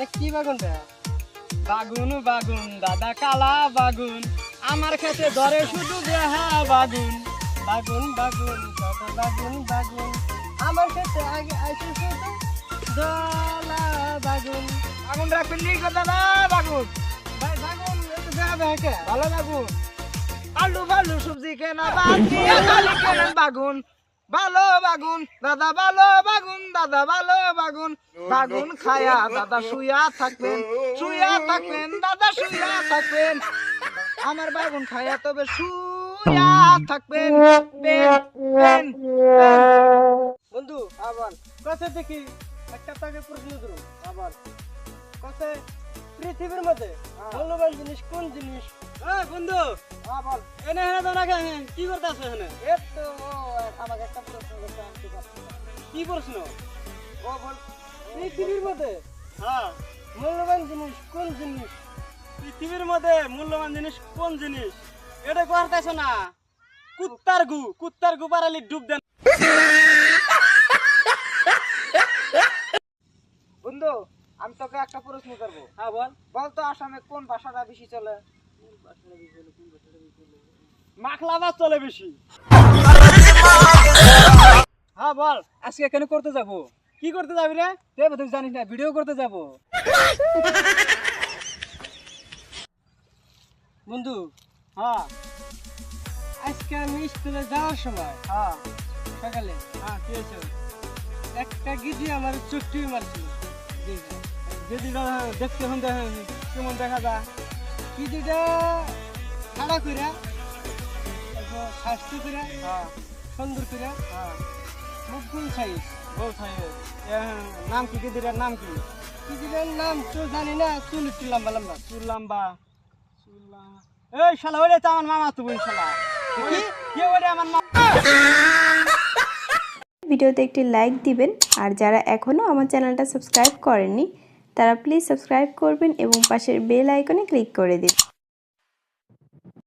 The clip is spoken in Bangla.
বাগুনটা বাগুন বাগুন দাদা কালা বাগুন, আমার খেতে ধরে শুধু দেহা বাগুন। বাগুন বাগুন কত বাগুন বাগুন, আমার ক্ষেত্রে আগে আইসে শুধু জলা বাগুন। বাগুন রাখবেন নি দাদা, বাগুন। বাগুন ভালো বাগুন। আলু ভালু সবজি কেনা বাগুন? ভালো বাগুন দাদা ভালো বাগুন দাদা ভালো বাগুন। বাগুন খায়া দাদা শুয়া থাকবেন শুয়া থাকবেন দাদা শুয়া থাকবেন। আমার বাগুন খায়া তবে শুয়া থাকবেন। বন্ধু আবার কাছে দেখি একটা তাকে প্রশ্ন ধরো আবার কাছে পৃথিবীর মধ্যে মূল্যবান জিনিস কোন জিনিস? হ্যাঁ বন্ধু। আবার। এনে এনে তো রাখে কি করতে আসো এখানে? এর তো ও আমাকে একটা প্রশ্ন করতে কি প্রশ্ন? ও বল। পৃথিবীর মধ্যে হ্যাঁ। মূল্যবান জিনিস কোন জিনিস? পৃথিবীর মধ্যে মূল্যবান জিনিস কোন জিনিস? এটা করতেছ না। কুত্তার গু কুত্তার গু পারালি ডুব দেন। বন্ধু আমি তোকে একটা প্রশ্ন করব। হ্যাঁ বল। বল তো আসামে কোন ভাষাটা বেশি চলে? মাখলা মাছ চলে বেশি। হ্যাঁ বল, আজকে কেন করতে যাব? কি করতে যাবি রে? তুই তুই জানিস না ভিডিও করতে যাব। বন্ধু হ্যাঁ আজকে আমি স্কুলে যাওয়ার সময় হ্যাঁ সকালে হ্যাঁ কি হয়েছে? একটা গিজি আমার চুক্তি মারছিল। যদি দেখতে হন কেমন দেখা যায়? গিজিটা খাড়া করে স্বাস্থ্য করে হ্যাঁ সুন্দর করে? হ্যাঁ। নাম কি নাম কি? নাম তো জানি না চুল একটু লম্বা লম্বা। চুল লম্বা। চুল লম্বা। এই শালা ওরে তো আমার মামা তো বোন শালা। কে? ওরে আমার মামা ভিডিওতে একটি লাইক দিবেন আর যারা এখনও আমার চ্যানেলটা সাবস্ক্রাইব করেননি তারা প্লিজ সাবস্ক্রাইব করবেন এবং পাশের বেল আইকনে ক্লিক করে দিন